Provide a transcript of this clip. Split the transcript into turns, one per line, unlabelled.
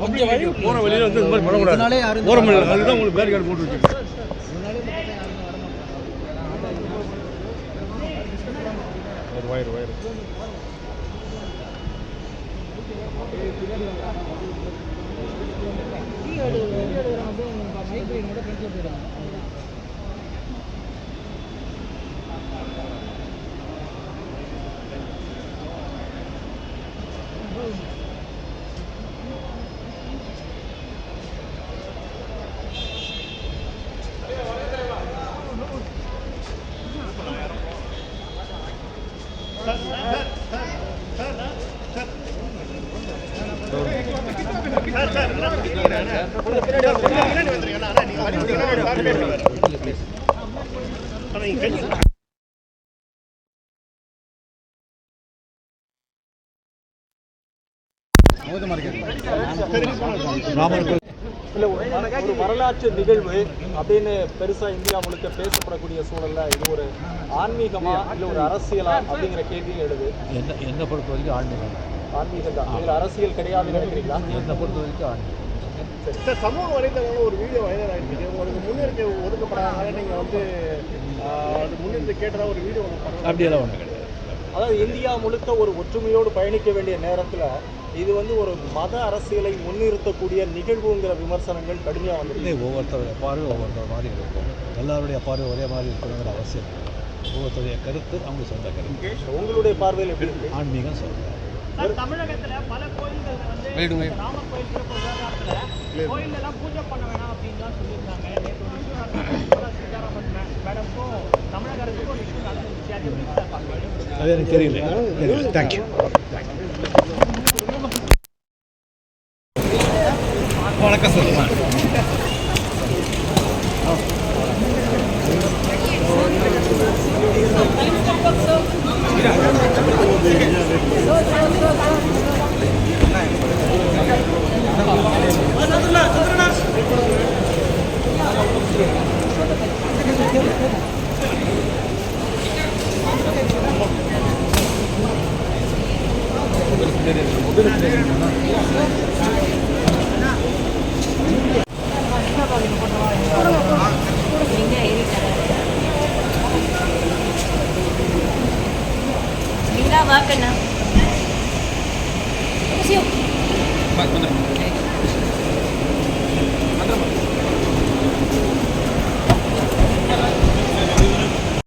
கொஞ்சம் வழி
போகிற வழியில் வந்து இந்த மாதிரி பண்ணக்கூடாது போகிற முடியல அதுதான் உங்களுக்கு பேரிகார்டு போட்டு வச்சுருக்கேன் ஒரு வயிறு ராமர்
இல்லை ஒரு வரலாற்று நிகழ்வு அப்படின்னு பெருசா இந்தியா முழுக்க பேசப்படக்கூடிய சூழல்ல இது ஒரு ஆன்மீகமா இல்லை ஒரு அரசியலா அப்படிங்கிற கேள்வியும் எழுது.
என்ன என்னை பொறுத்த வரைக்கும் ஆன்மீகம்.
ஆன்மீகம் தான். இதில் அரசியல் கிடையாதுன்னு நினைக்கிறீங்களா?
என்னை பொறுத்த வரைக்கும் ஆன்மீகம்.
சார். சமூக வலைதளங்களில் ஒரு வீடியோ வைரல் ஆகிருக்கு உங்களுக்கு முன்னிறுத்தி ஒதுக்கப்படாதனால நீங்கள் வந்து முன்னிறுத்தி கேட்டதா ஒரு வீடியோ
அப்படியெல்லாம் ஒன்றும் கிடையாது.
அதாவது இந்தியா முழுக்க ஒரு ஒற்றுமையோடு பயணிக்க வேண்டிய நேரத்துல இது வந்து ஒரு மத அரசியலை முன்னிறுத்தக்கூடிய நிகழ்வுங்கிற விமர்சனங்கள் கடுமையா வந்திருக்கு.
ஒவ்வொருத்தருடைய பார்வை ஒவ்வொருத்தர் மாதிரி இருக்கும். எல்லாருடைய பார்வை ஒரே மாதிரி இருக்கணுங்கிற அவசியம். ஒவ்வொருத்தருடைய கருத்து அவங்க சொந்த கருத்து.
உங்களுடைய பார்வையில் எப்படி இருக்கு?
ஆன்மீகம் சொல்கிறேன்
சார், தமிழகத்துல பல கோயில்கள் வந்து ராமர் கோயில் சிறப்பு விவகாரத்துல கோயில்ல எல்லாம் பூஜை பண்ண வேணாம் அப்படின்லாம் மே- மேடம்க்கும் தமிழக அரசுக்கும் ஒரு issue நடந்துச்சு. அது எப்படி சார் பார்க்குறீங்க
அது எனக்கு தெரியல தெரியல தேங்க்யூ வணக்கம் சொல்லுங்கள்
Mira, makan na.